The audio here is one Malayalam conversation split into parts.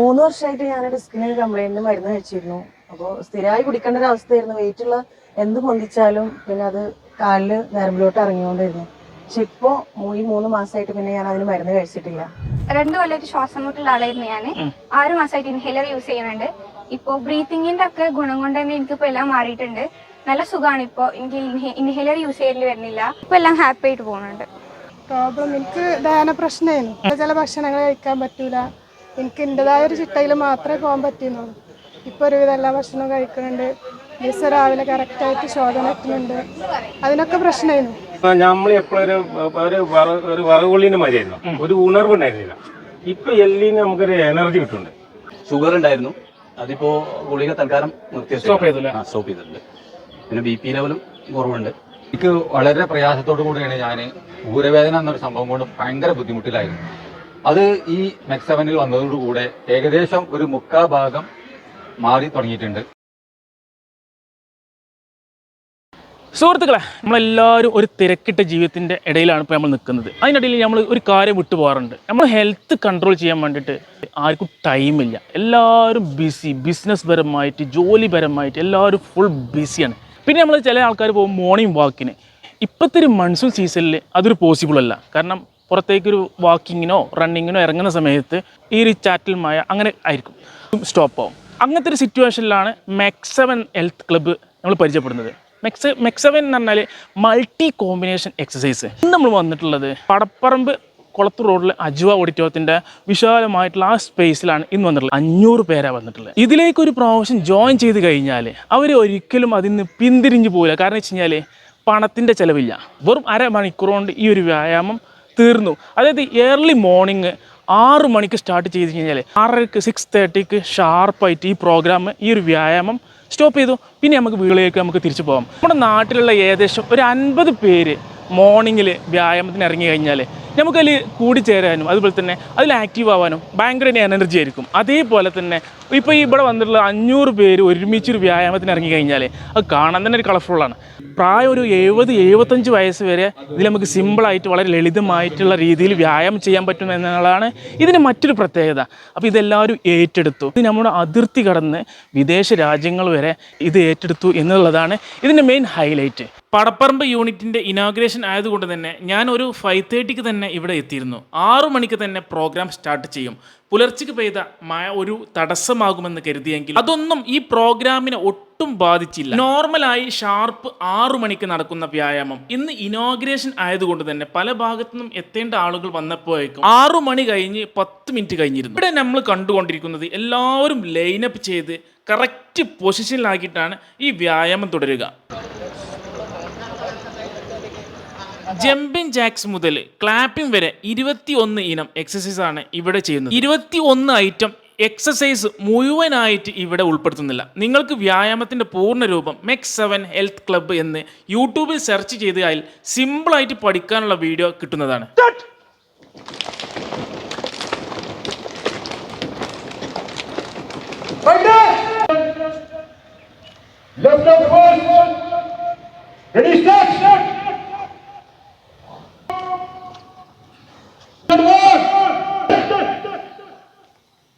മൂന്ന് വർഷമായിട്ട് ഞാൻ ഡിസ്കിന് കംപ്ലൈന്റ് മരുന്ന് കഴിച്ചിരുന്നു. അപ്പോൾ സ്ഥിരമായി കുടിക്കേണ്ട ഒരു അവസ്ഥയായിരുന്നു. വെയിറ്റ് ഉള്ള എന്ത് പൊന്തിച്ചാലും പിന്നെ അത് കാലിൽ നരമ്പിലോട്ട് ഇറങ്ങിക്കൊണ്ടിരുന്നു. പക്ഷെ ഇപ്പോ ഈ മൂന്ന് മാസമായിട്ട് പിന്നെ ഞാൻ അതിന് മരുന്ന് കഴിച്ചിട്ടില്ല. രണ്ടു കൊല്ലമായിട്ട് ശ്വാസം മുട്ടുള്ള ആളായിരുന്നു ഞാൻ ആറ് മാസമായിട്ട് ഇൻഹേലർ യൂസ് ചെയ്യുന്നുണ്ട്. ഇപ്പോൾ ബ്രീത്തിങ്ങിന്റെ ഒക്കെ ഗുണം കൊണ്ട് തന്നെ എനിക്കിപ്പോ എല്ലാം മാറിയിട്ടുണ്ട്. നല്ല സുഖമാണ് ഇപ്പോൾ എനിക്ക് ഇൻഹേലർ യൂസ് ചെയ്യേണ്ടി വരുന്നില്ല. ഇപ്പൊ എല്ലാം ഹാപ്പി ആയിട്ട് പോകുന്നുണ്ട്. പ്രോബ്ലം എനിക്ക് ദഹന പ്രശ്നമായിരുന്നു. ചില ഭക്ഷണങ്ങൾ കഴിക്കാൻ പറ്റൂല. എനിക്ക് എന്റെതായ ഒരു ചിട്ടയിൽ മാത്രമേ പോകാൻ പറ്റുന്നുള്ളൂ ഇപ്പോൾ ഒരുവിധം എല്ലാ ഭക്ഷണവും കഴിക്കുന്നുണ്ട്. ദിവസം രാവിലെ കറക്റ്റായിട്ട് ശോധന എത്തുന്നുണ്ട്. അതിനൊക്കെ പ്രശ്നമായിരുന്നു. നമ്മൾ എപ്പോഴും ഒരു ഒരു വറകുള്ളിന്റെ മാതിരിയായിരുന്നു. ഒരു ഉണർവ് ഉണ്ടായിരുന്നില്ല ഇപ്പൊ എല്ലിന് നമുക്കൊരു എനർജി കിട്ടുന്നുണ്ട്. ഷുഗർ ഉണ്ടായിരുന്നു. അതിപ്പോ ഗുളിക തൽക്കാലം നിർത്തി സ്റ്റോപ്പ് ചെയ്തല്ലേ? സ്റ്റോപ്പ് ചെയ്തിട്ടുണ്ട്. പിന്നെ ബി പി ലെവലും കുറവുണ്ട്. എനിക്ക് വളരെ പ്രയാസത്തോടു കൂടിയാണ് ഞാൻ ഊരവേദന എന്നൊരു സംഭവം കൊണ്ട് ഭയങ്കര ബുദ്ധിമുട്ടിലായിരുന്നു. അത് ഈ മെക്സവനിൽ വന്നതോടുകൂടെ ഏകദേശം ഒരു മുക്കാ ഭാഗം മാറി തുടങ്ങിയിട്ടുണ്ട്. സുഹൃത്തുക്കളെ നമ്മളെല്ലാവരും ഒരു തിരക്കിട്ട ജീവിതത്തിന്റെ ഇടയിലാണ് ഇപ്പോൾ നമ്മൾ നിൽക്കുന്നത്. അതിനിടയിൽ നമ്മൾ ഒരു കാര്യം വിട്ടു പോകാറുണ്ട്. നമ്മൾ ഹെൽത്ത് കൺട്രോൾ ചെയ്യാൻ വേണ്ടിയിട്ട് ആർക്കും ടൈമില്ല എല്ലാവരും ബിസി ബിസിനസ് പരമായിട്ട് ജോലിപരമായിട്ട് എല്ലാവരും ഫുൾ ബിസിയാണ് പിന്നെ നമ്മൾ ചില ആൾക്കാർ പോകും മോർണിംഗ് വാക്കിന് ഇപ്പോഴത്തെ ഒരു മൺസൂൺ സീസണിൽ അതൊരു പോസിബിൾ അല്ല. കാരണം പുറത്തേക്കൊരു വാക്കിങ്ങിനോ റണ്ണിങ്ങിനോ ഇറങ്ങുന്ന സമയത്ത് ഈ ഒരു ചാറ്റൽ മഴ അങ്ങനെ ആയിരിക്കും. സ്റ്റോപ്പ് ആവും. അങ്ങനത്തെ ഒരു സിറ്റുവേഷനിലാണ് മെക്സവൻ ഹെൽത്ത് ക്ലബ്ബ് നമ്മൾ പരിചയപ്പെടുന്നത്. മെക്സ് മെക്സവൻ എന്ന് പറഞ്ഞാൽ മൾട്ടി കോമ്പിനേഷൻ എക്സസൈസ് ഇന്ന് നമ്മൾ വന്നിട്ടുള്ളത് പടപ്പറമ്പ് കുളത്തൂർ റോഡിൽ അജുവ ഓഡിറ്റോറിയത്തിന്റെ വിശാലമായിട്ടുള്ള ആ സ്പേസിലാണ് ഇന്ന് വന്നിട്ടുള്ളത്. അഞ്ഞൂറ് പേരാണ് വന്നിട്ടുള്ളത്. ഇതിലേക്ക് ഒരു പ്രാവശ്യം ജോയിൻ ചെയ്ത് കഴിഞ്ഞാൽ അവർ ഒരിക്കലും അതിൽ നിന്ന് പിന്തിരിഞ്ഞു പോകില്ല കാരണം വെച്ച് കഴിഞ്ഞാൽ പണത്തിന്റെ ചിലവില്ല. വെറും അരമണിക്കൂർ കൊണ്ട് ഈ ഒരു വ്യായാമം തീർന്നു. അതായത് ഏർലി മോർണിംഗ് ആറ് മണിക്ക് സ്റ്റാർട്ട് ചെയ്ത് കഴിഞ്ഞാൽ ആറരക്ക് സിക്സ് തേർട്ടിക്ക് ഷാർപ്പായിട്ട് ഈ പ്രോഗ്രാം ഈ ഒരു വ്യായാമം സ്റ്റോപ്പ് ചെയ്തു. പിന്നെ നമുക്ക് വീട്ടിലേക്ക് നമുക്ക് തിരിച്ചു പോകാം. നമ്മുടെ നാട്ടിലുള്ള ഏകദേശം ഒരു അൻപത് പേര് മോർണിംഗിൽ വ്യായാമത്തിന് ഇറങ്ങി കഴിഞ്ഞാൽ നമുക്കതിൽ കൂടിച്ചേരാനും അതുപോലെ തന്നെ അതിൽ ആക്റ്റീവ് ആവാനും ഭയങ്കര എനർജി ആയിരിക്കും. അതേപോലെ തന്നെ ഇപ്പോൾ ഈ ഇവിടെ വന്നിട്ടുള്ള അഞ്ഞൂറ് പേര് ഒരുമിച്ചൊരു വ്യായാമത്തിന് ഇറങ്ങി കഴിഞ്ഞാൽ അത് കാണാൻ തന്നെ ഒരു കളർഫുള്ളാണ് പ്രായം ഒരു എഴുപത് എഴുപത്തഞ്ച് വയസ്സ് വരെ ഇതിൽ നമുക്ക് സിമ്പിളായിട്ട് വളരെ ലളിതമായിട്ടുള്ള രീതിയിൽ വ്യായാമം ചെയ്യാൻ പറ്റും എന്നുള്ളതാണ് ഇതിന് മറ്റൊരു പ്രത്യേകത. അപ്പോൾ ഇതെല്ലാവരും ഏറ്റെടുത്തു. ഇത് നമ്മുടെ അതിർത്തി കടന്ന് വിദേശ രാജ്യങ്ങൾ വരെ ഇത് ഏറ്റെടുത്തു എന്നുള്ളതാണ് ഇതിന്റെ മെയിൻ ഹൈലൈറ്റ് പടപ്പറമ്പ് യൂണിറ്റിന്റെ ഇനാഗ്രേഷൻ ആയതുകൊണ്ട് തന്നെ ഞാൻ ഒരു ഫൈവ് തേർട്ടിക്ക് തന്നെ ഇവിടെ എത്തിയിരുന്നു. ആറു മണിക്ക് തന്നെ പ്രോഗ്രാം സ്റ്റാർട്ട് ചെയ്യും. പുലർച്ചയ്ക്ക് പെയ്ത മഴ ഒരു തടസ്സമാകുമെന്ന് കരുതിയെങ്കിൽ അതൊന്നും ഈ പ്രോഗ്രാമിനെ ഒട്ടും ബാധിച്ചില്ല. നോർമലായി ഷാർപ്പ് ആറു മണിക്ക് നടക്കുന്ന വ്യായാമം. ഇന്ന് ഇനോഗ്രേഷൻ ആയതുകൊണ്ട് തന്നെ പല ഭാഗത്തു നിന്നും എത്തേണ്ട ആളുകൾ വന്നപ്പോഴേക്കും ആറു മണി കഴിഞ്ഞ് പത്ത് മിനിറ്റ് കഴിഞ്ഞിരുന്നു. ഇവിടെ നമ്മൾ കണ്ടുകൊണ്ടിരിക്കുന്നത് എല്ലാവരും ലൈനപ്പ് ചെയ്ത് കറക്റ്റ് പൊസിഷനിലാക്കിയിട്ടാണ് ഈ വ്യായാമം തുടരുക. ജമ്പിങ് ജാക്സ് മുതൽ ക്ലാപ്പിംഗ് വരെ ഇരുപത്തി ഒന്ന് ഇനം എക്സസൈസ് ആണ് ഇവിടെ ചെയ്യുന്നത്. ഇരുപത്തി ഒന്ന് ഐറ്റം എക്സസൈസ് മുഴുവനായിട്ട് ഇവിടെ ഉൾപ്പെടുത്തുന്നില്ല. നിങ്ങൾക്ക് വ്യായാമത്തിന്റെ പൂർണ രൂപം മെക്സ് സെവൻ ഹെൽത്ത് ക്ലബ്ബ് എന്ന് യൂട്യൂബിൽ സെർച്ച് ചെയ്ത് അതിൽ സിമ്പിളായിട്ട് പഠിക്കാനുള്ള വീഡിയോ കിട്ടുന്നതാണ്. Ready, start. Start one.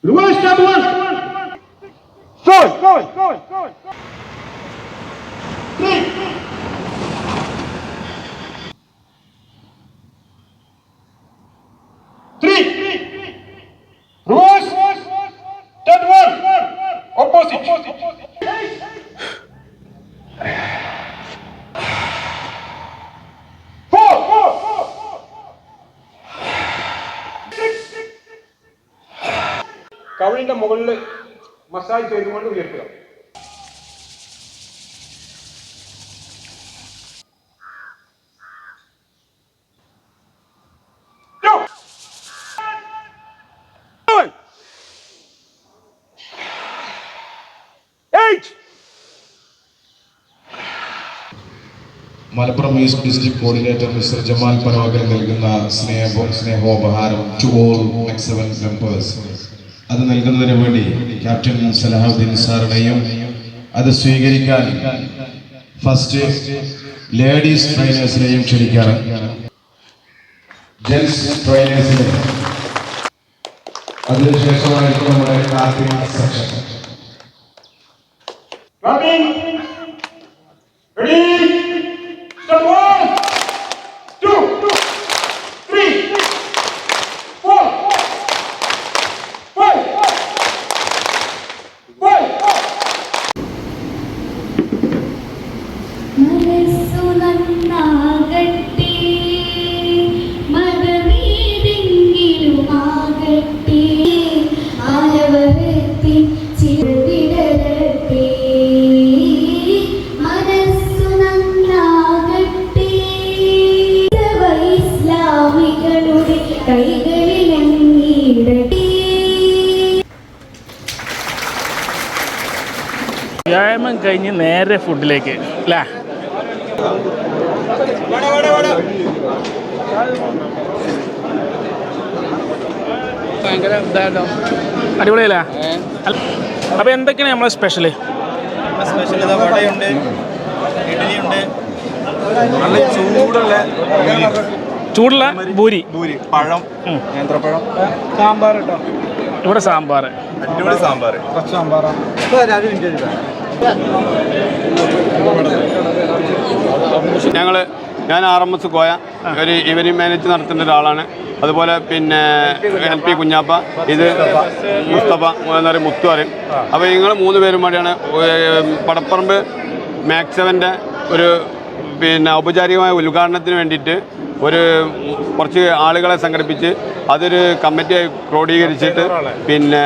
Reverse start one. Start, start, start, start. Three. Three. Reverse. Start one. Opposite. Four, four, four, four. കവിളിന്റെ മുകളിൽ മസാജ് ചെയ്തുകൊണ്ട് ഉയർത്തുക. Malappuram east district coordinator mister Jamal Panokar നൽകുന്ന സ്നേഹ സ്നേഹോപഹാരം ടു ഓൾ എക്സവൻ മെമ്പേഴ്സ് അത് നൽകുന്നതിന് വേണ്ടി ക്യാപ്റ്റൻ സലാഹുദ്ദീൻ സാറിനെയും അത് സ്വീകരിക്കാൻ ഫസ്റ്റ് ലേഡീസ് ട്രെയിനേഴ്സിനെയും ക്ഷണിക്കാറ്. ജെൻസ് ട്രെയിനേഴ്സിനെ അതിനുശേഷമായിരിക്കും നമ്മുടെ കാർത്തിക് സെക്ഷൻ മനസ്സു വ്യായാമം കഴിഞ്ഞ് നേരെ ഫുഡിലേക്ക് അല്ലേ അടിപൊളിയല്ലേ? അപ്പോൾ അപ്പൊ എന്തൊക്കെയാണ് നമ്മളെ സ്പെഷ്യൽ സ്പെഷ്യൽ ഇതാ വടയുണ്ട് ഇഡ്ഡലിയുണ്ട്. നല്ല ചൂടുള്ള ചൂടുള്ള ഭൂരി. ഭൂരി പഴം. നേന്ത്രപ്പഴം സാമ്പാർ കേട്ടോ ഇവിടെ സാമ്പാർ. അടിപൊളി സാമ്പാർ. ഞങ്ങൾ ഞാൻ ആർ എം എസ് കോയ. ഒരു ഇവനിങ് മാനേജ് നടത്തുന്ന ഒരാളാണ്. അതുപോലെ പിന്നെ എൽ പി കുഞ്ഞാപ്പ ഇത് മുസ്തഫ എന്ന് പറയും മുത്തു പറയും. അപ്പോൾ നിങ്ങൾ മൂന്ന് പേരും വേണ്ടിയാണ് പടപ്പറമ്പ് മാക്സവന്റെ ഒരു പിന്നെ ഔപചാരികമായ ഉദ്ഘാടനത്തിന് വേണ്ടിയിട്ട് ഒരു കുറച്ച് ആളുകളെ സംഘടിപ്പിച്ച് അതൊരു കമ്മിറ്റിയായി ക്രോഡീകരിച്ചിട്ട് പിന്നെ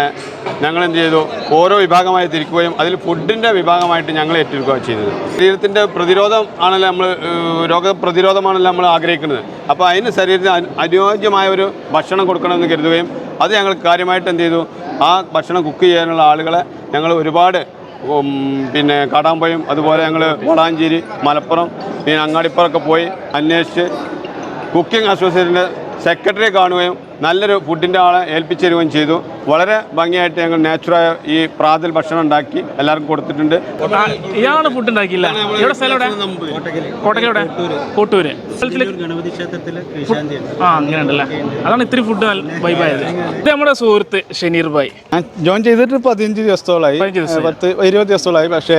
ഞങ്ങൾ എന്ത് ചെയ്തു? ഓരോ വിഭാഗമായി തിരിക്കുകയും അതിൽ ഫുഡിന്റെ വിഭാഗമായിട്ട് ഞങ്ങൾ ഏറ്റെടുക്കുകയും ചെയ്തത്. ശരീരത്തിന്റെ പ്രതിരോധം ആണല്ലോ നമ്മൾ രോഗപ്രതിരോധമാണല്ലോ നമ്മൾ ആഗ്രഹിക്കുന്നത്. അപ്പോൾ അതിന് ശരീരത്തിന് അനു- അനുയോജ്യമായ ഒരു ഭക്ഷണം കൊടുക്കണമെന്ന് കരുതുകയും അത് ഞങ്ങൾ കാര്യമായിട്ട് എന്ത് ചെയ്തു? ആ ഭക്ഷണം കുക്ക് ചെയ്യാനുള്ള ആളുകളെ ഞങ്ങൾ ഒരുപാട് പിന്നെ കാടാമ്പയും അതുപോലെ ഞങ്ങൾ വളാഞ്ചേരി മലപ്പുറം പിന്നെ അങ്ങാടിപ്പുറമൊക്കെ പോയി അന്വേഷിച്ച് കുക്കിംഗ് അസോസിയേഷന്റെ സെക്രട്ടറിയെ കാണുകയും നല്ലൊരു ഫുഡിന്റെ ആളെ ഏൽപ്പിച്ചു തരികയും ചെയ്തു. വളരെ ഭംഗിയായിട്ട് ഞങ്ങൾ നാച്ചുറായ ഈ പ്രാതൽ ഭക്ഷണം ഉണ്ടാക്കി എല്ലാവർക്കും കൊടുത്തിട്ടുണ്ട്. ഇയാളാണ് ഫുഡ് ഉണ്ടാക്കിയില്ല. സ്ഥലം കോട്ടൂര്. ഗണപതി ആ അങ്ങനെ ഉണ്ടല്ലേ അതാണ് ഇത്തിരി ഫുഡ് വൈബായത് ഇത് നമ്മുടെ സുഹൃത്ത് ഷനീർ ഭായ്. ഞാൻ ജോയിൻ ചെയ്തിട്ട് പതിനഞ്ച് ദിവസമായി. പത്ത് ഇരുപത് ദിവസത്തോളമായി പക്ഷേ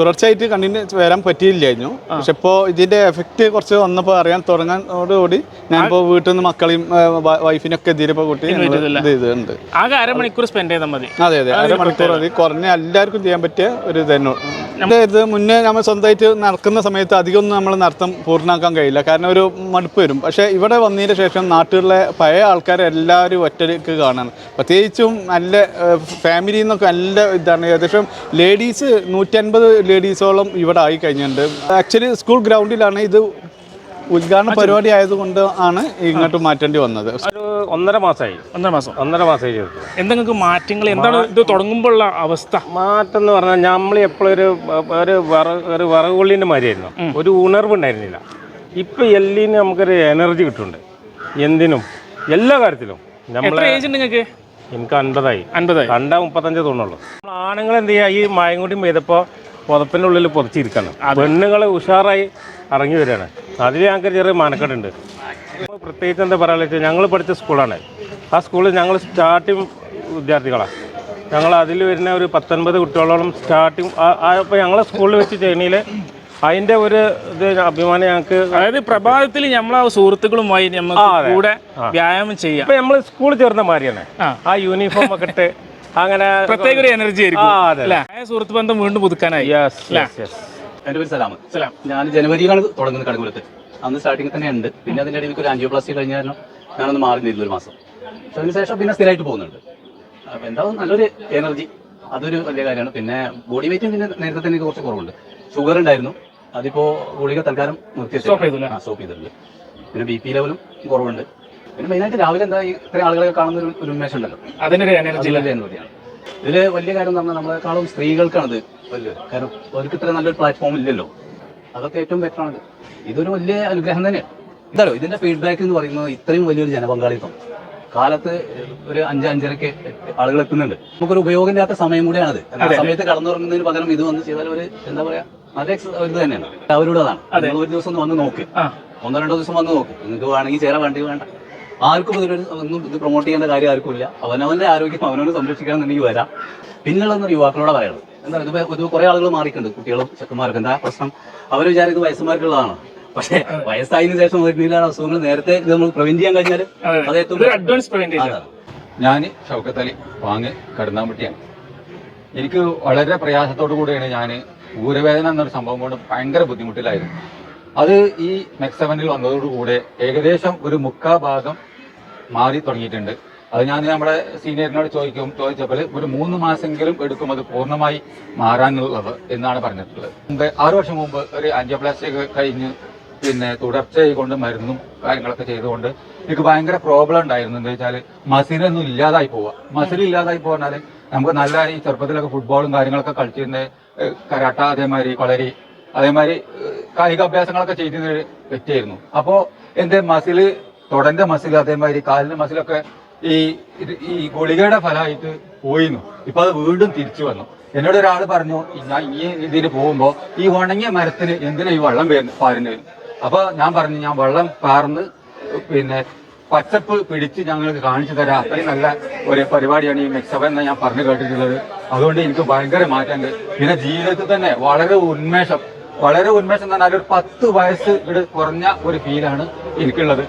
തുടർച്ചയായിട്ട് കണ്ടിന്യൂസ് വരാൻ പറ്റിയില്ലായിരുന്നു. പക്ഷെ ഇപ്പോൾ ഇതിന്റെ എഫക്റ്റ് കുറച്ച് വന്നപ്പോൾ അറിയാൻ തുടങ്ങാനോടുകൂടി ഞാനിപ്പോൾ വീട്ടിൽ നിന്ന് മക്കളെയും വൈഫിനൊക്കെ എതിരെ കൂട്ടി ഇതുണ്ട് ആകെ അരമണിക്കൂർ സ്പെൻഡ് ചെയ്താൽ മതി. അതെ അതെ. അരമണിക്കൂർ മതി. കുറഞ്ഞ എല്ലാവർക്കും ചെയ്യാൻ പറ്റിയ ഒരു തന്നെ ഇത് മുന്നേ നമ്മൾ സ്വന്തമായിട്ട് നടക്കുന്ന സമയത്ത് അധികമൊന്നും നമ്മൾ നടത്തം പൂർണമാക്കാൻ കഴിയില്ല. കാരണം ഒരു മടുപ്പ് വരും. പക്ഷേ ഇവിടെ വന്നതിന് ശേഷം നാട്ടിലെ പഴയ ആൾക്കാരെ എല്ലാവരും ഒറ്റയ്ക്ക് കാണാൻ പ്രത്യേകിച്ചും നല്ല ഫാമിലിയിൽ നിന്നൊക്കെ നല്ല ഇതാണ്. ഏകദേശം ലേഡീസ് നൂറ്റൻപത് ലേഡീസോളം ഇവിടെ ആയി കഴിഞ്ഞിട്ടുണ്ട്. ആക്ച്വലി സ്കൂൾ ഗ്രൗണ്ടിലാണ് ഇത് ഉദ്ഘാടന പരിപാടി ആയതുകൊണ്ട് ആണ് ഇങ്ങോട്ട് മാറ്റേണ്ടി വന്നത്. ഒരു ഒന്നര മാസമായി. ഒന്നര മാസം. ഒന്നര മാസമായി എന്തെങ്കിലും മാറ്റങ്ങൾ എന്താണ് ഇത് തുടങ്ങുമ്പോഴുള്ള അവസ്ഥ? മാറ്റം എന്ന് പറഞ്ഞാൽ നമ്മൾ എപ്പോഴും ഒരു ഒരു വറ ഒരു വറകുള്ളിന്റെ മാതിരിയായിരുന്നു. ഒരു ഉണർവ് ഉണ്ടായിരുന്നില്ല ഇപ്പൊ എല്ലിന് നമുക്കൊരു എനർജി കിട്ടുന്നുണ്ട്. എന്തിനും എല്ലാ കാര്യത്തിലും. എത്ര ഏജ് ഉണ്ട് നിങ്ങൾക്ക്? എനിക്ക് അൻപതായി. അൻപതായി. കണ്ട മുപ്പത്തഞ്ച് തോന്നുള്ളൂ നമ്മൾ ആണുങ്ങൾ എന്ത് ചെയ്യുക ഈ മായം കൂടി പെയ്തപ്പോൾ പുതപ്പിന്റെ ഉള്ളിൽ പുതച്ചിരിക്കണം. പെണ്ണുങ്ങൾ ഉഷാറായി ഇറങ്ങി വരികയാണ്. അതിൽ ഞങ്ങൾക്ക് ചെറിയ മാനക്കെട്ടുണ്ട് പ്രത്യേകിച്ച് എന്താ പറയുക വെച്ചാൽ ഞങ്ങൾ പഠിച്ച സ്കൂളാണ്. ആ സ്കൂളിൽ ഞങ്ങൾ സ്റ്റാർട്ടിങ് വിദ്യാർത്ഥികളാണ് ഞങ്ങൾ അതിൽ വരുന്ന ഒരു പത്തൊൻപത് കുട്ടികളോളം സ്റ്റാർട്ടിങ് അപ്പോൾ ഞങ്ങളെ സ്കൂളിൽ വെച്ച് ചെയ്യണിൽ അതിന്റെ ഒരു ഇത് അഭിമാനം ഞങ്ങൾക്ക് അതായത് പ്രഭാതത്തിൽ നമ്മളെ സുഹൃത്തുക്കളുമായി അതെ. കൂടെ വ്യായാമം ചെയ്യാം. ഇപ്പം നമ്മൾ സ്കൂൾ ചേർന്ന മാതിരിയാണ്. ആ. യൂണിഫോം ഒക്കെ ഇട്ട് അങ്ങനെ പ്രത്യേക ഒരു എനർജി ആയിരിക്കും. സുഹൃത്ത് ബന്ധം വീണ്ടും പുതുക്കാനായി. യെസ് യെസ് യെസ് എന്റെ പേര് സലാം. സലാം. ഞാൻ ജനുവരിയിലാണ് തുടങ്ങുന്നത് കടകുലത്ത്. അന്ന് സ്റ്റാർട്ടിങ് തന്നെ ഉണ്ട് പിന്നെ അതിന്റെ ഇടയിൽ ഒരു ആൻജിയോപ്ലാസ്റ്റി കഴിഞ്ഞ കാരണം ഞാനൊന്ന് മാറി നിന്നു ഒരു മാസം. പക്ഷെ അതിനുശേഷം പിന്നെ സ്ഥിരമായിട്ട് പോകുന്നുണ്ട്. അപ്പോൾ എന്താവും നല്ലൊരു എനർജി അതൊരു വലിയ കാര്യമാണ്. പിന്നെ ബോഡി വെയിറ്റും പിന്നെ നേരത്തെ തന്നെ എനിക്ക് കുറച്ച് കുറവുണ്ട്. ഷുഗർ ഉണ്ടായിരുന്നു. അതിപ്പോ ഗുളിക തൽക്കാലം നിർത്തി? സ്റ്റോപ്പ് ചെയ്തിട്ടുണ്ട് പിന്നെ ബി പി ലെവലും കുറവുണ്ട്. പിന്നെ മെയിനായിട്ട് രാവിലെ എന്താ ഇത്രയും ആളുകളെ കാണുന്ന ഒരു ഉന്മേഷം ഉണ്ടല്ലോ. അതിനൊരു എനർജി എനർജിയാണ് ഇതിൽ വലിയ കാര്യം എന്ന് പറഞ്ഞാൽ നമ്മളെക്കാളും സ്ത്രീകൾക്കാണ് ഇത് വലിയ കാരണം അവർക്ക് ഇത്ര നല്ലൊരു പ്ലാറ്റ്ഫോം ഇല്ലല്ലോ. അതൊക്കെ ഏറ്റവും ബെറ്റർ ആണ് ഇതൊരു വലിയ അനുഗ്രഹം തന്നെയാണ് എന്താണോ ഇതിന്റെ ഫീഡ്ബാക്ക് എന്ന് പറയുന്നത് ഇത്രയും വലിയൊരു ജനപങ്കാളിത്തം. കാലത്ത് ഒരു അഞ്ച് അഞ്ചരക്ക് ആളുകൾ എത്തുന്നുണ്ട്. നമുക്കൊരു ഉപയോഗമില്ലാത്ത സമയം കൂടിയാണത്. ആ സമയത്ത് കടന്നുറങ്ങുന്നതിന് പകരം ഇത് വന്ന് ചെയ്താൽ ഒരു എന്താ പറയാ നല്ല ഒരു ഇത് തന്നെയാണ്. അവരോടതാണ് ഒരു ദിവസം ഒന്ന് വന്ന് നോക്ക്. ഒന്നോ രണ്ടോ ദിവസം വന്ന് നോക്ക്. നിങ്ങൾക്ക് വേണമെങ്കിൽ ചേരാൻ വേണ്ടി വേണ്ട. ആർക്കും ഇതിലൊരു ഒന്നും ഇത് പ്രൊമോട്ട് ചെയ്യേണ്ട കാര്യം ആർക്കും ഇല്ല അവനവന്റെ ആരോഗ്യം അവനവന് സംരക്ഷിക്കണമെന്നുണ്ടെങ്കിൽ വരാം. പിന്നുള്ളതെന്ന് യുവാക്കളോട് പറയണം എന്താ ഇത് ഇത് കുറെ ആളുകൾ മാറിയിട്ടുണ്ട്. കുട്ടികളും ചെക്കന്മാർക്ക് എന്താ പ്രശ്നം? അവർ വിചാരം ഇത് വയസ്സന്മാർക്കുള്ളതാണ് പക്ഷേ വയസ്സായതിനു ശേഷം വരുന്നില്ല അസുഖങ്ങൾ. നേരത്തെ ഇത് നമ്മൾ പ്രിവെന്റ് ചെയ്യാൻ കഴിഞ്ഞാൽ അത്. ഏറ്റവും. ഞാൻ ഷൗക്കത്ത് അലി വാങ്ങ് കടന്നാമ്പട്ടിയാണ്. എനിക്ക് വളരെ പ്രയാസത്തോടു കൂടിയാണ് ഞാൻ ഊരവേദന എന്നൊരു സംഭവം കൊണ്ട് ഭയങ്കര ബുദ്ധിമുട്ടിലായിരുന്നു. അത് ഈ മെക്സവനിൽ വന്നതോടുകൂടെ ഏകദേശം ഒരു മുക്കാ ഭാഗം മാറി തുടങ്ങിയിട്ടുണ്ട്. അത് ഞാൻ നമ്മുടെ സീനിയറിനോട് ചോദിക്കും ചോദിച്ചപ്പോൾ ഒരു മൂന്ന് മാസമെങ്കിലും എടുക്കും അത് പൂർണമായി മാറാനുള്ളത് എന്നാണ് പറഞ്ഞിട്ടുള്ളത്. മുമ്പ് ആറു വർഷം മുമ്പ് ഒരു ആൻജിയോപ്ലാസ്റ്റിക് കഴിഞ്ഞ് പിന്നെ തുടർച്ചയായി കൊണ്ട് മരുന്നും കാര്യങ്ങളൊക്കെ ചെയ്തുകൊണ്ട് എനിക്ക് ഭയങ്കര പ്രോബ്ലം ഉണ്ടായിരുന്നു. എന്താ വെച്ചാൽ മസിലൊന്നും ഇല്ലാതായി പോവുക. മസിൽ ഇല്ലാതായി പോകാൻ നമുക്ക് നല്ല ഈ ചെറുപ്പത്തിലൊക്കെ ഫുട്ബോളും കാര്യങ്ങളൊക്കെ കളിച്ചിരുന്ന കരാട്ട അതേമാതിരി കളരി അതേമാതിരി കായിക അഭ്യാസങ്ങളൊക്കെ ചെയ്തിരുന്ന ഒരു വ്യക്തിയായിരുന്നു. അപ്പോൾ എന്റെ മസിൽ തുടന്റെ മസിൽ അതേമാതിരി കാലിന്റെ മസിലൊക്കെ ഈ ഈ ഗുളികയുടെ ഫലമായിട്ട് പോയിരുന്നു. ഇപ്പൊ അത് വീണ്ടും തിരിച്ചു വന്നു. എന്നോട് ഒരാൾ പറഞ്ഞു ഞാൻ ഈ ഇതിന് പോകുമ്പോ ഈ ഉണങ്ങിയ മരത്തിന് എന്തിനാ ഈ വെള്ളം പാരുന്നത് അപ്പൊ ഞാൻ പറഞ്ഞു ഞാൻ വെള്ളം പാർന്ന് പിന്നെ പച്ചപ്പ് പിടിച്ച് ഞങ്ങൾക്ക് കാണിച്ചു തരാം. അത്രയും നല്ല ഒരു പരിപാടിയാണ് ഈ മെക്സപ്പ് എന്ന് ഞാൻ പറഞ്ഞു കേട്ടിട്ടുള്ളത്. അതുകൊണ്ട് എനിക്ക് ഭയങ്കര മാറ്റമുണ്ട്. പിന്നെ ജീവിതത്തിൽ തന്നെ വളരെ ഉന്മേഷം വളരെ ഉന്മേഷം തന്നെ ഒരു പത്ത് വയസ്സ് ഇവിടെ കുറഞ്ഞ ഒരു ഫീലാണ് എനിക്കുള്ളത്.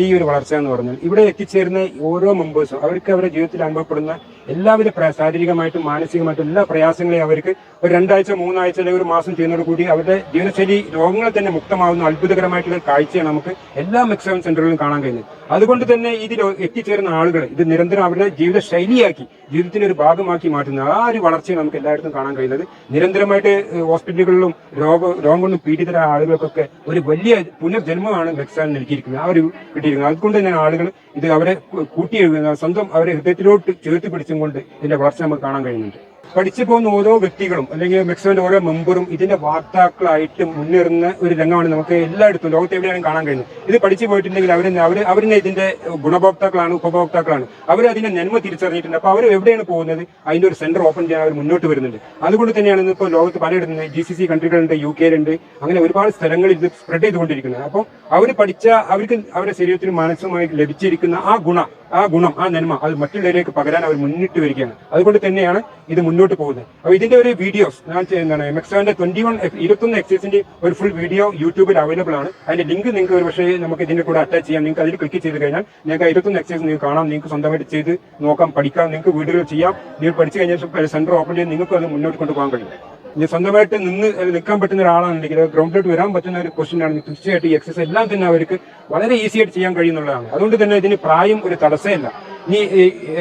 ഈ ഒരു വളർച്ച എന്ന് പറഞ്ഞാൽ ഇവിടെ എത്തിച്ചേരുന്ന ഓരോ മെമ്പേഴ്സും അവർക്ക് അവരുടെ ജീവിതത്തിൽ അനുഭവപ്പെടുന്ന എല്ലാവിധ ശാരീരികമായിട്ടും മാനസികമായിട്ടും എല്ലാ പ്രയാസങ്ങളെയും അവർക്ക് ഒരു രണ്ടാഴ്ച മൂന്നാഴ്ച അല്ലെങ്കിൽ ഒരു മാസം ചെയ്യുന്നതോട് കൂടി അവരുടെ ജീവിതശൈലി രോഗങ്ങളെ തന്നെ മുക്തമാവുന്ന അത്ഭുതകരമായിട്ടുള്ള കാഴ്ചയാണ് നമുക്ക് എല്ലാ മെക്സിമം സെന്ററുകളിലും കാണാൻ കഴിയുന്നത്. അതുകൊണ്ട് തന്നെ ഇതിൽ എത്തിച്ചേരുന്ന ആളുകൾ ഇത് നിരന്തരം അവരുടെ ജീവിത ശൈലിയാക്കി ജീവിതത്തിന്റെ ഒരു ഭാഗമാക്കി മാറ്റുന്ന ആ ഒരു വളർച്ചയെ നമുക്ക് എല്ലായിടത്തും കാണാൻ കഴിയുന്നത്. നിരന്തരമായിട്ട് ഹോസ്പിറ്റലുകളിലും രോഗ രോഗം കൊണ്ട് പീഡിതരായ ആളുകൾക്കൊക്കെ ഒരു വലിയ പുനർജന്മമാണ് മെക്സാൻ നൽകിയിരിക്കുന്നത്. ആ ഒരു കിട്ടിയിരിക്കുന്നത്. അതുകൊണ്ട് തന്നെ ആളുകൾ ഇത് അവരെ കൂട്ടിയെഴുതുന്ന സ്വന്തം അവരെ ഹൃദയത്തിലോട്ട് ചേർത്ത് പിടിച്ചും കൊണ്ട് ഇതിന്റെ വളർച്ച നമുക്ക് കാണാൻ കഴിയുന്നുണ്ട്. പഠിച്ചു പോകുന്ന ഓരോ വ്യക്തികളും അല്ലെങ്കിൽ മെക്സോന്റെ ഓരോ മെമ്പറും ഇതിന്റെ വാർത്താക്കളായിട്ട് മുന്നേറുന്ന ഒരു രംഗമാണ് നമുക്ക് എല്ലായിടത്തും ലോകത്ത് എവിടെയാണ് കാണാൻ കഴിയുന്നത്. ഇത് പഠിച്ചു പോയിട്ടുണ്ടെങ്കിൽ അവർ അവർ അവരിനെ ഇതിന്റെ ഗുണഭോക്താക്കളാണ് ഉപഭോക്താക്കളാണ്. അവർ അതിന്റെ നന്മ തിരിച്ചറിഞ്ഞിട്ടുണ്ട്. അപ്പൊ അവർ എവിടെയാണ് പോകുന്നത്? അതിന്റെ ഒരു സെന്റർ ഓപ്പൺ ചെയ്യാൻ അവർ മുന്നോട്ട് വരുന്നുണ്ട്. അതുകൊണ്ട് തന്നെയാണ് ഇന്നിപ്പോൾ ലോകത്ത് പലയിടത്തും ജി സി സി കൺട്രികളുണ്ട് യു കെയിലുണ്ട് അങ്ങനെ ഒരുപാട് സ്ഥലങ്ങളിൽ ഇത് സ്പ്രെഡ് ചെയ്തുകൊണ്ടിരിക്കുന്നത്. അപ്പോൾ അവർ പഠിച്ച അവർക്ക് അവരുടെ ശരീരത്തിനും മനസ്സുമായി ലഭിച്ചിരിക്കുന്ന ആ ഗുണ ആ ഗുണം ആ നന്മ അത് മറ്റുള്ളവരിലേക്ക് പകരാൻ അവർ മുന്നിട്ട് വരികയാണ്. അതുകൊണ്ട് തന്നെയാണ് ഇത് മുന്നോട്ട് പോകുന്നത്. അപ്പോൾ ഇതിന്റെ ഒരു വീഡിയോസ് ഞാൻ എന്താണ് മെക്സോന്റെ ട്വന്റി വൺ ഇരുപത്തൊന്ന് എക്സൈസിന്റെ ഒരു ഫുൾ വീഡിയോ യൂട്യൂബിൽ അവൈലബിൾ ആണ്. അതിന്റെ ലിങ്ക് നിങ്ങൾക്ക് ഒരു പക്ഷേ നമുക്ക് ഇതിന്റെ കൂടെ അറ്റാച്ച് ചെയ്യാം. നിങ്ങൾക്ക് അതിൽ ക്ലിക്ക് ചെയ്ത് കഴിഞ്ഞാൽ നിങ്ങൾക്ക് ഇരുപത്തൊന്ന് എക്സൈസ് നിങ്ങൾക്ക് കാണാം. നിങ്ങൾക്ക് സ്വന്തമായിട്ട് ചെയ്ത് നോക്കാം പഠിക്കാം നിങ്ങൾക്ക് വീടുകൾ ചെയ്യാം. നിങ്ങൾ പഠിച്ചു കഴിഞ്ഞാൽ സെന്റർ ഓപ്പൺ ചെയ്ത് നിങ്ങൾക്ക് അത് മുന്നോട്ട് കൊണ്ടുപോകാൻ കഴിയും. ഇനി സ്വന്തമായിട്ട് നിന്ന് നിൽക്കാൻ പറ്റുന്ന ഒരാളാണെങ്കിൽ ഗ്രൗണ്ടിലോട്ട് വരാൻ പറ്റുന്ന ഒരു ക്വസ്റ്റ്യൻ ആണെങ്കിൽ തീർച്ചയായിട്ടും ഈ എക്സസൈസ് എല്ലാം തന്നെ അവർക്ക് വളരെ ഈസി ആയിട്ട് ചെയ്യാൻ കഴിയുന്നുള്ളതാണ്. അതുകൊണ്ട് തന്നെ ഇതിന് പ്രായം ഒരു തടസ്സമല്ല ഇനി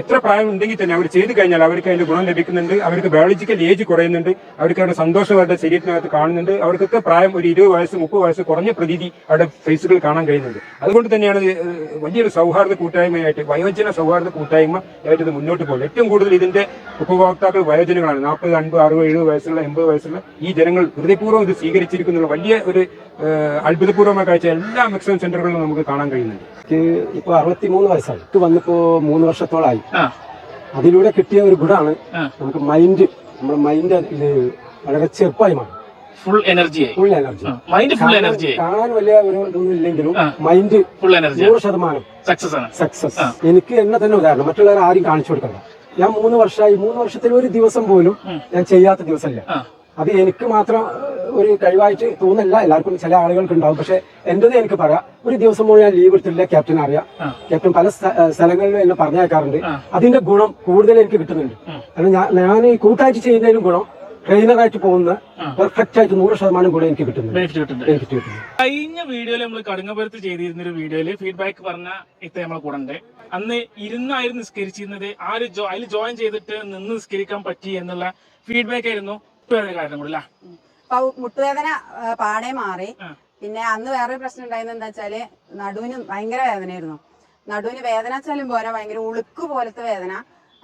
എത്ര പ്രായം ഉണ്ടെങ്കിൽ തന്നെ അവർ ചെയ്തു കഴിഞ്ഞാൽ അവർക്ക് അതിന്റെ ഗുണം ലഭിക്കുന്നുണ്ട്. അവർക്ക് ബയോളജിക്കൽ ഏജ് കുറയുന്നുണ്ട്. അവർക്ക് അവരുടെ സന്തോഷം അവരുടെ ശരീരത്തിനകത്ത് കാണുന്നുണ്ട്. അവർക്കൊക്കെ പ്രായം ഒരു ഇരുപത് വയസ്സ് മുപ്പത് വയസ്സ് കുറഞ്ഞ പ്രതീതി അവരുടെ ഫേസുകൾ കാണാൻ കഴിയുന്നുണ്ട്. അതുകൊണ്ട് തന്നെയാണ് വലിയൊരു സൗഹാർദ്ദ കൂട്ടായ്മയായിട്ട് വയോജന സൗഹാർദ്ദ കൂട്ടായ്മ ആയിട്ട് ഇത് മുന്നോട്ട് പോകുന്നത്. ഏറ്റവും കൂടുതൽ ഇതിന്റെ ഉപഭോക്താക്കൾ വയോജനങ്ങളാണ്. നാൽപ്പത് അൻപത് അറുപത് എഴുപത് വയസ്സുള്ള എൺപത് വയസ്സുള്ള ഈ ജനങ്ങൾ ഹൃദയപൂർവം ഇത് സ്വീകരിച്ചിരിക്കുന്ന വലിയ ഒരു അത്ഭുതപൂർവമായ കാഴ്ച എല്ലാ മെക്സിമം സെന്ററുകളിലും നമുക്ക് കാണാൻ കഴിയുന്നുണ്ട്. ഇപ്പൊ അറുപത്തിമൂന്ന് വയസ്സാണ് ഇത് വന്നിപ്പോ മൂന്ന് വർഷത്തോളായി. ആ. അതിലൂടെ കിട്ടിയ ഒരു ഗുണാണ് നമുക്ക് മൈൻഡ് നമ്മുടെ മൈൻഡ് ഇത് വളരെ ചെറുപ്പമായി മാറും. Full energy full energy mind full energy കാണാൻ വലിയ ഒരു ഇതൊന്നും ഇല്ലെങ്കിലും മൈൻഡ് ഫുൾ എനർജി നൂറ് ശതമാനം സക്സസ് ആണ്. സക്സസ് എനിക്ക് എന്നെ തന്നെ ഉദാഹരണം മറ്റുള്ളവരെ ആരും കാണിച്ചു കൊടുക്കണ്ട. ഞാൻ മൂന്ന് വർഷമായി മൂന്ന് വർഷത്തിൽ ഒരു ദിവസം പോലും ഞാൻ ചെയ്യാത്ത ദിവസമില്ല. അത് എനിക്ക് മാത്രം ഒരു കഴിവായിട്ട് തോന്നില്ല എല്ലാവർക്കും ചില ആളുകൾക്ക് ഉണ്ടാവും. പക്ഷെ എന്റേത് എനിക്ക് പറയാം. ഒരു ദിവസം മുഴുവൻ ഞാൻ ലീവ് എടുത്തില്ല ക്യാപ്റ്റൻ അറിയാം. ക്യാപ്റ്റൻ പല സ്ഥ- സ്ഥലങ്ങളിലും എന്നെ പറഞ്ഞേക്കാറുണ്ട് അതിന്റെ ഗുണം കൂടുതൽ എനിക്ക് കിട്ടുന്നുണ്ട്. കാരണം ഞാൻ ഞാൻ ഈ കൂട്ടായിട്ട് ചെയ്യുന്നതിലും ഗുണം ട്രെയിനറായിട്ട് പോകുന്ന പെർഫെക്റ്റ് ആയിട്ട് നൂറ് ശതമാനം കൂടെ എനിക്ക് കിട്ടുന്നുണ്ട്. കിട്ടുന്നു കഴിഞ്ഞ വീഡിയോയിൽ നമ്മൾ കടുങ്ങപുരത്ത് ചെയ്തിരുന്ന ഒരു വീഡിയോയിൽ ഫീഡ്ബാക്ക് പറഞ്ഞ ഇത്ത നമ്മളെ കൂടെ ഉണ്ട്. അന്ന് ഇരുന്നായിരുന്നു നിസ്കരിച്ചിരുന്നത്. ആര് അതിൽ ജോയിൻ ചെയ്തിട്ട് നിന്ന് നിസ്കരിക്കാൻ പറ്റി എന്നുള്ള ഫീഡ്ബാക്ക് ആയിരുന്നു. കാരണം കൂടെ അപ്പൊ മുട്ടുവേദന ആ, പാടെ മാറി. പിന്നെ അന്ന് വേറെ പ്രശ്നം ഉണ്ടായിരുന്നത് എന്താ വെച്ചാൽ നടുവിന് ഭയങ്കര വേദനയായിരുന്നു. നടുവിന് വേദന വെച്ചാലും പോരാ ഭയങ്കര ഉളുക്ക് പോലത്തെ വേദന.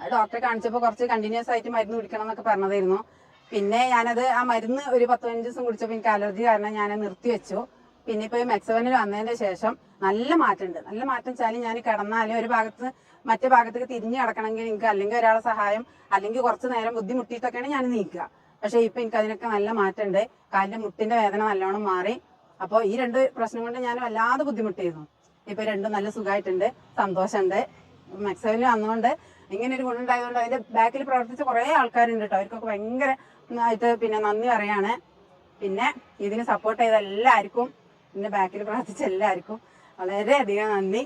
ഡോക്ടറെ കാണിച്ചപ്പോൾ കുറച്ച് കണ്ടിന്യൂസ് ആയിട്ട് മരുന്ന് കുടിക്കണം എന്നൊക്കെ പറഞ്ഞതായിരുന്നു. പിന്നെ ഞാനത് ആ മരുന്ന് ഒരു പത്ത് പതിനഞ്ച് ദിവസം കുടിച്ചപ്പോൾ എനിക്ക് അലർജി കാരണം ഞാൻ നിർത്തി വെച്ചു. പിന്നെ ഇപ്പൊ മെക്സവനിൽ വന്നതിന് ശേഷം നല്ല മാറ്റമുണ്ട്. നല്ല മാറ്റം വെച്ചാൽ ഞാൻ കിടന്നാലും ഒരു ഭാഗത്ത് മറ്റേ ഭാഗത്തേക്ക് തിരിഞ്ഞു കിടക്കണമെങ്കിൽ എനിക്ക് അല്ലെങ്കിൽ ഒരാളെ സഹായം അല്ലെങ്കിൽ കുറച്ച് നേരം ബുദ്ധിമുട്ടിയിട്ടൊക്കെയാണ് ഞാൻ നീക്കുക. പക്ഷെ ഇപ്പൊ എനിക്ക് അതിനൊക്കെ നല്ല മാറ്റമുണ്ട്. കാലിന്റെ മുട്ടിന്റെ വേദന നല്ലോണം മാറി. അപ്പോൾ ഈ രണ്ട് പ്രശ്നം കൊണ്ട് ഞാൻ വല്ലാതെ ബുദ്ധിമുട്ടിയിരുന്നു. ഇപ്പൊ രണ്ടും നല്ല സുഖമായിട്ടുണ്ട് സന്തോഷമുണ്ട്. മെക്സവിന് വന്നുകൊണ്ട് ഇങ്ങനെ ഒരു ഗുണുണ്ടായതുകൊണ്ട് അതിന്റെ ബാക്കിൽ പ്രവർത്തിച്ച കുറേ ആൾക്കാരുണ്ട് കേട്ടോ. അവർക്കൊക്കെ ഭയങ്കര ആയിട്ട് പിന്നെ നന്ദി പറയാണ്. പിന്നെ ഇതിന് സപ്പോർട്ട് ചെയ്ത എല്ലാവർക്കും എന്റെ ബാക്കിൽ പ്രവർത്തിച്ച എല്ലാവർക്കും വളരെയധികം നന്ദി.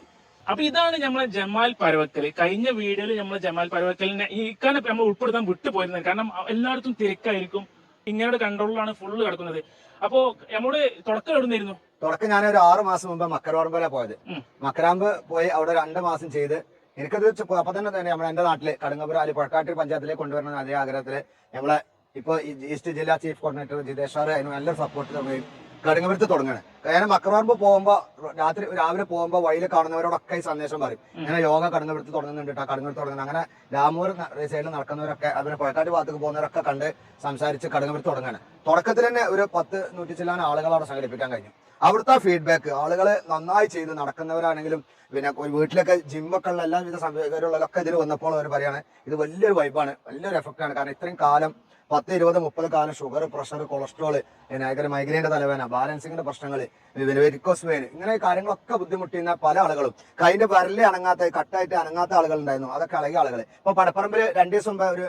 അപ്പൊ ഇതാണ് നമ്മളെ ജമാൽ പരവക്കൽ കഴിഞ്ഞ വീഡിയോയിൽ നമ്മളെ ജമാൽ പരവക്കലിനെ ഈ കാരണം നമ്മൾ ഉൾപ്പെടുത്താൻ വിട്ടുപോയിരുന്നത്. കാരണം എല്ലായിടത്തും തിരക്കായിരിക്കും. ഇങ്ങനെയുടെ കൺട്രോളിലാണ് ഫുള്ള് കിടക്കുന്നത്. അപ്പോ നമ്മൾ തുടക്കം എവിടുന്നായിരുന്നു? തുടക്കം ഞാൻ ഒരു ആറ് മാസം മുമ്പ് മക്കരോറമ്പല പോയത്. മക്കരാമ്പ് പോയി അവിടെ രണ്ട് മാസം ചെയ്ത്. എനിക്കത് വെച്ച് അപ്പൊ തന്നെ തന്നെ നമ്മുടെ എന്റെ നാട്ടിൽ കടുങ്ങപുര അല്ലെ പുഴക്കാട്ടിൽ പഞ്ചായത്തിലേക്ക് കൊണ്ടുവരണം അതേ ആഗ്രഹത്തിൽ നമ്മളെ ഇപ്പൊ ഈസ്റ്റ് ജില്ലാ ചീഫ് കോർഡിനേറ്റർ ജിതേഷ് സാറ് അതിന് നല്ല സപ്പോർട്ട് തന്നെയും കടുങ്ങപുരത്ത് തുടങ്ങണേ കാരണം മക്കരവാറമ്പ് പോകുമ്പോ രാത്രി രാവിലെ പോകുമ്പോ വഴിയിൽ കാണുന്നവരോടൊക്കെ ഈ സന്ദേശം പറയും. ഇങ്ങനെ യോഗ കടുങ്ങപുരത്ത് തുടങ്ങുന്നുണ്ട് കേട്ടോ കടുങ്ങപുരത്ത് തുടങ്ങുന്നത് അങ്ങനെ രാമൂർ സൈഡിൽ നടക്കുന്നവരൊക്കെ അവരെ പുഴക്കാട്ട് ഭാഗത്തേക്ക് പോകുന്നവരൊക്കെ കണ്ട് സംസാരിച്ച് കടുങ്ങപുരത്ത് തുടങ്ങണേ തുടക്കത്തിൽ തന്നെ ഒരു പത്ത് നൂറ്റി ചില്ലാൻ ആളുകൾ അവിടെ സംഘടിപ്പിക്കാൻ കഴിഞ്ഞു. അവിടുത്തെ ഫീഡ്ബാക്ക് ആളുകൾ നന്നായി ചെയ്ത്. നടക്കുന്നവരാണെങ്കിലും പിന്നെ ഒരു വീട്ടിലൊക്കെ ജിമ്മൊക്കെ ഉള്ള എല്ലാവിധ സംവിധാനങ്ങളിലൊക്കെ ഇതിൽ വന്നപ്പോൾ അവർ പറയാണ് ഇത് വലിയൊരു വൈബാണ് വലിയൊരു എഫക്റ്റാണ് കാരണം ഇത്രയും കാലം പത്ത് ഇരുപത് മുപ്പത് കാലം ഷുഗർ പ്രഷർ കൊളസ്ട്രോൾ പിന്നെ മൈഗ്രൈന്റെ തലവേന ബാലൻസിങ്ങിന്റെ പ്രശ്നങ്ങൾ വെരിക്കോസ് വെയിൻ ഇങ്ങനെ കാര്യങ്ങളൊക്കെ ബുദ്ധിമുട്ടിയുന്ന പല ആളുകളും. കൈന്റെ വരലേ അനങ്ങാത്ത കട്ടായിട്ട് അനങ്ങാത്ത ആളുകൾ ഉണ്ടായിരുന്നു. അതൊക്കെ അളകിയ ആളുകൾ ഇപ്പൊ പടപ്പറമ്പിൽ രണ്ടു ദിവസം മുമ്പ് ഒരു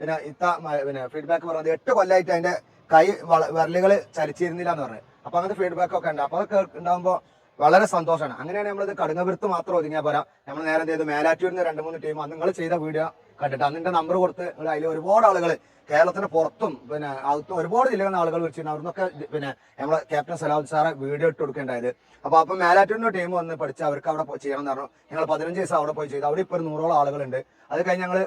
പിന്നെ ഇത്ത പിന്നെ ഫീഡ്ബാക്ക് പറഞ്ഞത് എട്ട് കൊല്ലമായിട്ട് അതിന്റെ കൈ വിരലുകൾ ചലിച്ചിരുന്നില്ല എന്ന് പറഞ്ഞു. അപ്പൊ അങ്ങനത്തെ ഫീഡ്ബാക്ക് ഒക്കെ ഉണ്ട്. അപ്പൊ അതൊക്കെ ഉണ്ടാകുമ്പോൾ വളരെ സന്തോഷമാണ് അങ്ങനെയാണ് നമ്മളിത് കടുങ്ങപുരത്ത് മാത്രം ഒതുങ്ങിയാൽ പോരാ. നമ്മൾ നേരെ ചെയ്ത്? മേലാറ്റൂരിൽ നിന്ന് രണ്ട് മൂന്ന് ടീം നിങ്ങൾ ചെയ്ത വീഡിയോ കണ്ടിട്ട് അന്നിന്റെ നമ്പർ കൊടുത്ത് അതിൽ ഒരുപാട് ആളുകൾ കേരളത്തിന് പുറത്തും പിന്നെ അകത്തും ഒരുപാട് ജില്ലകളിൽ ആളുകൾ വിളിച്ചിരുന്നു. അവിടുന്നൊക്കെ പിന്നെ നമ്മളെ ക്യാപ്റ്റൻ സലാദ് സാറെ വീഡിയോ ഇട്ട് കൊടുക്കേണ്ടായത്. അപ്പൊ അപ്പൊ മേലാറ്റൂരിന്റെ ടീം വന്ന് പഠിച്ച് അവർക്ക് അവിടെ ചെയ്യണം എന്ന് പറഞ്ഞു. ഞങ്ങൾ പതിനഞ്ച് ദിവസം അവിടെ പോയി ചെയ്തു. അവിടെ ഇപ്പോൾ ഒരു നൂറോളം ആളുകളുണ്ട്. അത് കഴിഞ്ഞ് ഞങ്ങൾ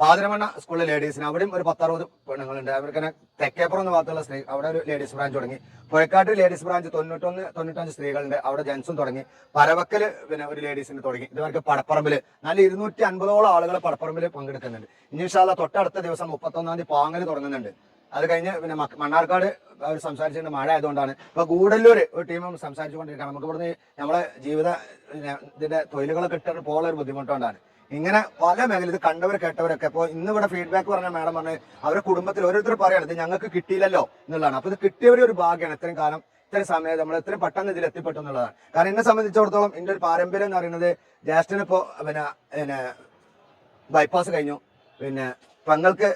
പാതിരമണ്ണ സ്കൂളിലെ ലേഡീസിന് അവിടെയും ഒരു പത്തറുപത് പെണ്ണുങ്ങളുണ്ട്. അവർക്ക് തന്നെ തെക്കേപ്പുറം എന്ന ഭാഗത്തുള്ള സ്ത്രീ അവിടെ ഒരു ലേഡീസ് ബ്രാഞ്ച് തുടങ്ങി. പുഴക്കാട്ട് ലേഡീസ് ബ്രാഞ്ച് തൊണ്ണൂറ്റൊന്ന് തൊണ്ണൂറ്റഞ്ച് സ്ത്രീകളുണ്ട്. അവിടെ ജെൻസും തുടങ്ങി. പരവക്കൽ പിന്നെ ഒരു ലേഡീസിന് തുടങ്ങി. ഇതുവരെ പടപ്പറമ്പിൽ നല്ല ഇരുന്നൂറ്റി അൻപതോളം ആളുകൾ പടപ്പറമ്പിൽ പങ്കെടുക്കുന്നുണ്ട് ഇൻഷാല്ല തൊട്ടടുത്ത ദിവസം മുപ്പത്തൊന്നാം തീയതി പാങ്ങൽ തുടങ്ങുന്നുണ്ട്. അത് കഴിഞ്ഞ് പിന്നെ മണ്ണാർക്കാട് അവർ സംസാരിച്ചിട്ട് മഴ ആയതുകൊണ്ടാണ്. ഇപ്പൊ ഗൂഡല്ലൂർ ഒരു ടീമും സംസാരിച്ചുകൊണ്ടിരിക്കുകയാണ്. നമുക്ക് ഇവിടുന്ന് നമ്മളെ ജീവിത ഇതിന്റെ തൊഴിലുകളൊക്കെ ഇട്ടിട്ട് പോകാനുള്ള ഒരു ബുദ്ധിമുട്ടുകൊണ്ടാണ്. ഇങ്ങനെ പല മേഖല ഇത് കണ്ടവർ കേട്ടവരൊക്കെ. ഇപ്പോൾ ഇന്ന് ഇവിടെ ഫീഡ്ബാക്ക് പറഞ്ഞ മാഡം പറഞ്ഞു അവരുടെ കുടുംബത്തിൽ ഓരോരുത്തർ പറയാണ് ഇത് ഞങ്ങൾക്ക് കിട്ടിയില്ലല്ലോ എന്നുള്ളതാണ്. അപ്പൊ ഇത് കിട്ടിയവരെ ഒരു ഭാഗ്യമാണ് ഇത്രയും കാലം ഇത്രയും സമയം നമ്മൾ ഇത്രയും പെട്ടെന്ന് ഇതിൽ എത്തിപ്പെട്ടു എന്നുള്ളതാണ്. കാരണം എന്നെ സംബന്ധിച്ചിടത്തോളം എന്റെ ഒരു പാരമ്പര്യം എന്ന് പറയുന്നത് ജ്യേഷ്ഠന് പിന്നെ പിന്നെ ബൈപ്പാസ് കഴിഞ്ഞു. പിന്നെ പെങ്ങൾക്ക്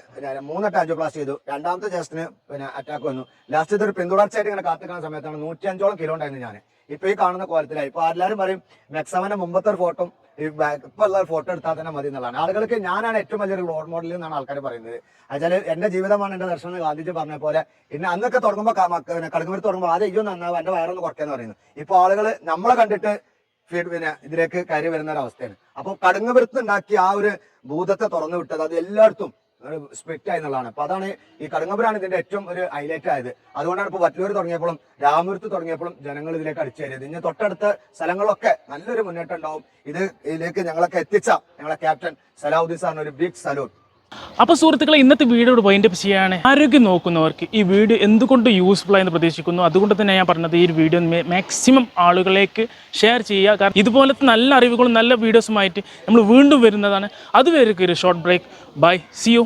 മൂന്നെട്ട് ആൻജിയോപ്ലാസ്റ്റ് ചെയ്തു. രണ്ടാമത്തെ ജ്യേഷ്ഠന് പിന്നെ അറ്റാക്ക് വന്നു. ലാസ്റ്റ് ഇതൊരു പിന്തുടർച്ചയായിട്ട് ഇങ്ങനെ കാത്തിക്കുന്ന സമയത്താണ് നൂറ്റി അഞ്ചോളം കിലോ ഉണ്ടായിരുന്നു ഞാൻ ഇപ്പൊ ഈ കാണുന്ന കോലത്തിലായി ഇപ്പൊ എല്ലാവരും പറയും മെക്സവന്റെ മുമ്പത്തെ ഒരു ഫോട്ടോ ഇപ്പൊ ഉള്ള ഫോട്ടോ എടുത്താൽ തന്നെ മതി എന്നുള്ളതാണ്. ആളുകൾക്ക് ഞാനാണ് ഏറ്റവും വലിയൊരു റോൾ മോഡൽ എന്നാണ് ആൾക്കാർ പറയുന്നത്. അതായത് എന്റെ ജീവിതമാണ് എന്റെ ദർശനം ഗാന്ധിജി പറഞ്ഞ പോലെ പിന്നെ അന്നൊക്കെ തുടങ്ങുമ്പോൾ കടുങ്ങുമരത്ത് തുടങ്ങുമ്പോൾ ആദ്യം ഇയ്യോ നന്നാവും എന്റെ വയറൊന്ന് കുറയ്ക്കാന്ന് പറയുന്നത്. ഇപ്പൊ ആളുകൾ നമ്മളെ കണ്ടിട്ട് ഫീഡ് പിന്നെ ഇതിലേക്ക് കയറി വരുന്ന ഒരു അവസ്ഥയാണ്. അപ്പോൾ കടുങ്ങപുരത്ത് ഉണ്ടാക്കിയ ആ ഒരു ഭൂതത്തെ തുറന്നു വിട്ടത് അത് എല്ലായിടത്തും സ്പ്ലിറ്റ് ആയി എന്നുള്ളതാണ് അപ്പൊ അതാണ് ഈ കടുങ്ങപുരാണ് ഇതിന്റെ ഏറ്റവും ഒരു ഹൈലൈറ്റ് ആയത്. അതുകൊണ്ടാണ് ഇപ്പൊ വറ്റൂർ തുടങ്ങിയപ്പോഴും രാമപുരത്ത് തുടങ്ങിയപ്പോഴും ജനങ്ങൾ ഇതിലേക്ക് അടിച്ചു തരുന്നത് ഇനി തൊട്ടടുത്ത സ്ഥലങ്ങളിലൊക്കെ നല്ലൊരു മുന്നേറ്റം ഉണ്ടാവും. ഇത് ഇതിലേക്ക് ഞങ്ങളൊക്കെ എത്തിച്ച ഞങ്ങളെ ക്യാപ്റ്റൻ സലാഹുദ്ദീൻ സാറിന് ഒരു ബിഗ് സലൂട്ട് അപ്പോൾ സുഹൃത്തുക്കളെ ഇന്നത്തെ വീഡിയോയുടെ എന്റെ ചെയ്യാണ്. ആരോഗ്യം നോക്കുന്നവർക്ക് ഈ വീഡിയോ എന്തുകൊണ്ട് യൂസ്ഫുൾ ആയെന്ന് പ്രതീക്ഷിക്കുന്നു? അതുകൊണ്ട് തന്നെ ഞാൻ പറഞ്ഞത് ഈ വീഡിയോ മാക്സിമം ആളുകളിലേക്ക് ഷെയർ ചെയ്യുക. കാരണം ഇതുപോലത്തെ നല്ല അറിവുകളും നല്ല വീഡിയോസുമായിട്ട് നമ്മൾ വീണ്ടും വരുന്നതാണ്. അതുവരെ ഒരു short break bye see you